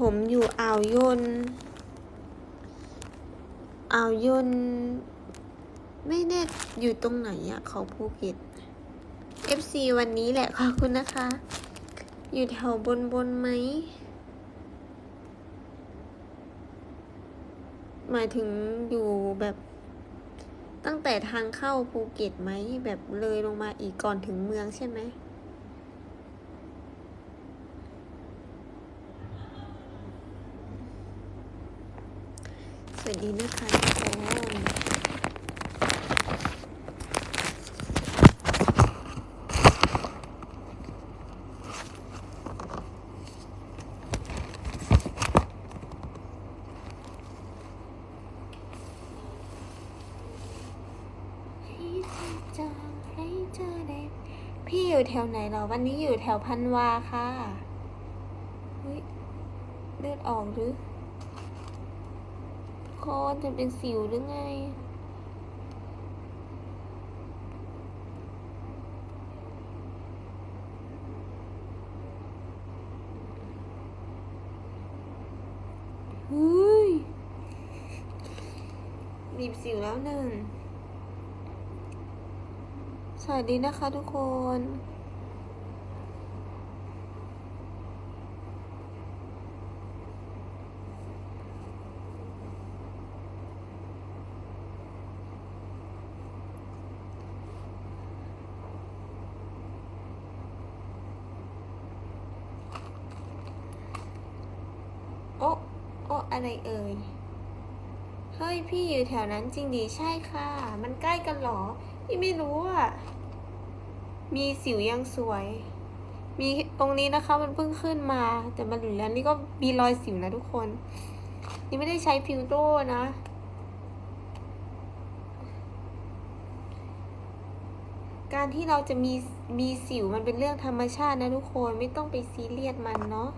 ผมอยู่อ่าวยนอ่าวยนไม่แน่อยู่ตรงไหนอะเขาภูเก็ต FC วันนี้แหละขอบคุณนะคะ อยู่แถวบนบนไหม หมายถึงอยู่แบบตั้งแต่ทางเข้าภูเก็ตไหม แบบเลยลงมาอีกก่อนถึงเมืองใช่ไหม วัสดีนะคะทุกคนพี่อยู่แถวไหนเหรอ วันนี้อยู่แถวพันวาค่ะเฮ้ยเลือดออกหรือ คอจะเป็นสิวหรือไง เฮ้ยบีบสิวแล้วหนึ่ง สวัสดีนะคะทุกคน โอ๊ะโอ๊ะอะไรเอ่ย เฮ้ย พี่อยู่แถวนั้นจริงดีใช่ค่ะ มันใกล้กันหรอ พี่ไม่รู้อะ มีสิวยังสวย มีตรงนี้นะคะ มันเพิ่งขึ้นมา แต่มันหลือนี่ก็มีรอยสิวนะทุกคน นี่ไม่ได้ใช้ฟิลโต้นะการที่เราจะมีมีสิวมันเป็นเรื่องธรรมชาตินะทุกคนไม่ต้องไปซีเรียสมันเนาะ